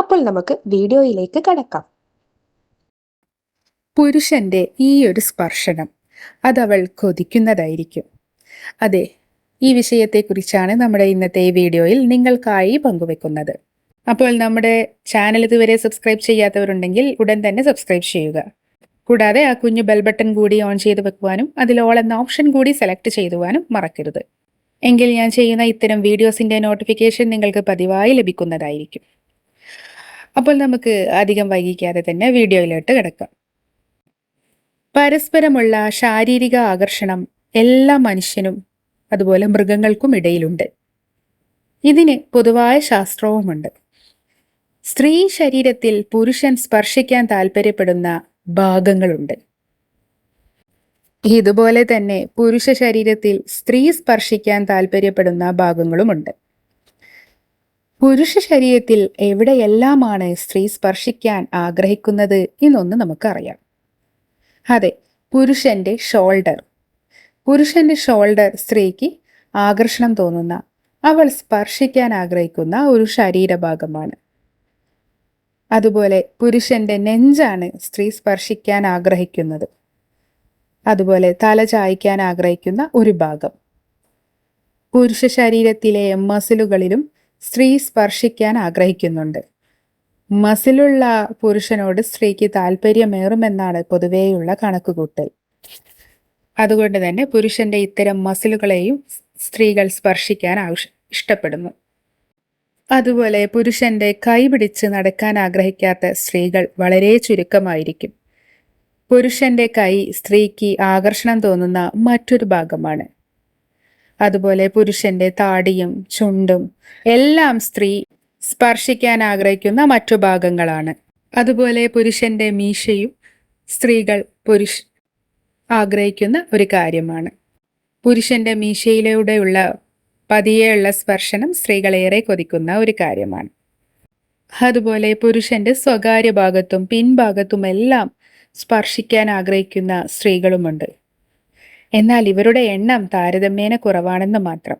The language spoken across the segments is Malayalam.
അപ്പോൾ നമുക്ക് വീഡിയോയിലേക്ക് കടക്കാം. പുരുഷന്റെ ഈ ഒരു സ്പർശനം അതവൾ കൊതിക്കുന്നതായിരിക്കും. അതെ ഈ വിഷയത്തെക്കുറിച്ചാണ് നമ്മുടെ ഇന്നത്തെ വീഡിയോയിൽ നിങ്ങൾക്കായി പങ്കുവെക്കുന്നത്. അപ്പോൾ നമ്മുടെ ചാനൽ ഇതുവരെ സബ്സ്ക്രൈബ് ചെയ്യാത്തവരുണ്ടെങ്കിൽ ഉടൻ തന്നെ സബ്സ്ക്രൈബ് ചെയ്യുക. കൂടാതെ ആ കുഞ്ഞു ബെൽ ബട്ടൺ കൂടി ഓൺ ചെയ്ത് വെക്കുവാനും അതിൽ ഓൾ എന്ന ഓപ്ഷൻ കൂടി സെലക്ട് ചെയ്യുവാനും മറക്കരുത്. എങ്കിൽ ഞാൻ ചെയ്യുന്ന ഇത്തരം വീഡിയോസിന്റെ നോട്ടിഫിക്കേഷൻ നിങ്ങൾക്ക് പതിവായി ലഭിക്കുന്നതായിരിക്കും. അപ്പോൾ നമുക്ക് അധികം വൈകിക്കാതെ തന്നെ വീഡിയോയിലോട്ട് കിടക്കാം. പരസ്പരമുള്ള ശാരീരിക ആകർഷണം എല്ലാ മനുഷ്യനും അതുപോലെ മൃഗങ്ങൾക്കും ഇടയിലുണ്ട്. ഇതിന് പൊതുവായ ശാസ്ത്രവുമുണ്ട്. സ്ത്രീ ശരീരത്തിൽ പുരുഷൻ സ്പർശിക്കാൻ താല്പര്യപ്പെടുന്ന ഭാഗങ്ങളുണ്ട്. ഇതുപോലെ തന്നെ പുരുഷ ശരീരത്തിൽ സ്ത്രീ സ്പർശിക്കാൻ താല്പര്യപ്പെടുന്ന ഭാഗങ്ങളുമുണ്ട്. പുരുഷ ശരീരത്തിൽ എവിടെയെല്ലാമാണ് സ്ത്രീ സ്പർശിക്കാൻ ആഗ്രഹിക്കുന്നത് എന്നൊന്ന് നമുക്കറിയാം. അതെ പുരുഷന്റെ ഷോൾഡർ പുരുഷന്റെ ഷോൾഡർ സ്ത്രീക്ക് ആകർഷണം തോന്നുന്ന അവൾ സ്പർശിക്കാൻ ആഗ്രഹിക്കുന്ന ഒരു ശരീരഭാഗമാണ്. അതുപോലെ പുരുഷന്റെ നെഞ്ചാണ് സ്ത്രീ സ്പർശിക്കാൻ ആഗ്രഹിക്കുന്നത്. അതുപോലെ തല ചായ്ക്കാൻ ആഗ്രഹിക്കുന്ന ഒരു ഭാഗം. പുരുഷ ശരീരത്തിലെ മസിലുകളിലും സ്ത്രീ സ്പർശിക്കാൻ ആഗ്രഹിക്കുന്നുണ്ട്. മസിലുള്ള പുരുഷനോട് സ്ത്രീക്ക് താല്പര്യമേറുമെന്നാണ് പൊതുവേയുള്ള കണക്കുകൂട്ടൽ. അതുകൊണ്ട് തന്നെ പുരുഷന്റെ ഇത്തരം മസിലുകളെയും സ്ത്രീകൾ സ്പർശിക്കാൻ ആവശ്യ ഇഷ്ടപ്പെടുന്നു. അതുപോലെ പുരുഷന്റെ കൈ പിടിച്ച് നടക്കാൻ ആഗ്രഹിക്കാത്ത സ്ത്രീകൾ വളരെ ചുരുക്കമായിരിക്കും. പുരുഷന്റെ കൈ സ്ത്രീക്ക് ആകർഷണം തോന്നുന്ന മറ്റൊരു ഭാഗമാണ്. അതുപോലെ പുരുഷന്റെ താടിയും ചുണ്ടും എല്ലാം സ്ത്രീ സ്പർശിക്കാൻ ആഗ്രഹിക്കുന്ന മറ്റു ഭാഗങ്ങളാണ്. അതുപോലെ പുരുഷന്റെ മീശയും സ്ത്രീകൾ പുരുഷ ആഗ്രഹിക്കുന്ന ഒരു കാര്യമാണ്. പുരുഷന്റെ മീശയിലൂടെയുള്ള പതിയെയുള്ള സ്പർശനം സ്ത്രീകളേറെ കൊതിക്കുന്ന ഒരു കാര്യമാണ്. അതുപോലെ പുരുഷന്റെ സ്വകാര്യ ഭാഗത്തും പിൻഭാഗത്തുമെല്ലാം സ്പർശിക്കാൻ ആഗ്രഹിക്കുന്ന സ്ത്രീകളുമുണ്ട്. എന്നാൽ ഇവരുടെ എണ്ണം താരതമ്യേന കുറവാണെന്ന് മാത്രം.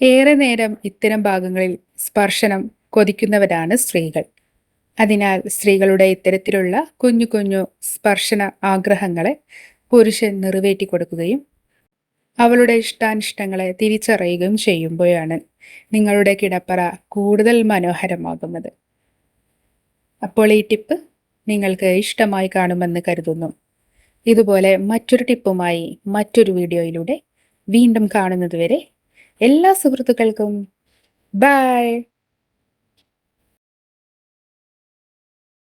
ഏറെ നേരം ഇത്തരം ഭാഗങ്ങളിൽ സ്പർശനം കൊതിക്കുന്നവരാണ് സ്ത്രീകൾ. അതിനാൽ സ്ത്രീകളുടെ ഇത്തരത്തിലുള്ള കുഞ്ഞു കുഞ്ഞു സ്പർശന ആഗ്രഹങ്ങളെ പുരുഷൻ നിറവേറ്റി കൊടുക്കുകയും അവളുടെ ഇഷ്ടാനിഷ്ടങ്ങളെ തിരിച്ചറിയുകയും ചെയ്യുമ്പോഴാണ് നിങ്ങളുടെ കിടപ്പറ കൂടുതൽ മനോഹരമാകുന്നത്. അപ്പോൾ ഈ ടിപ്പ് നിങ്ങൾക്ക് ഇഷ്ടമായി കാണുമെന്ന് കരുതുന്നു. ഇതുപോലെ മറ്റൊരു ടിപ്പുമായി മറ്റൊരു വീഡിയോയിലൂടെ വീണ്ടും കാണുന്നതുവരെ എല്ലാ സുഹൃത്തുക്കൾക്കും ബൈ.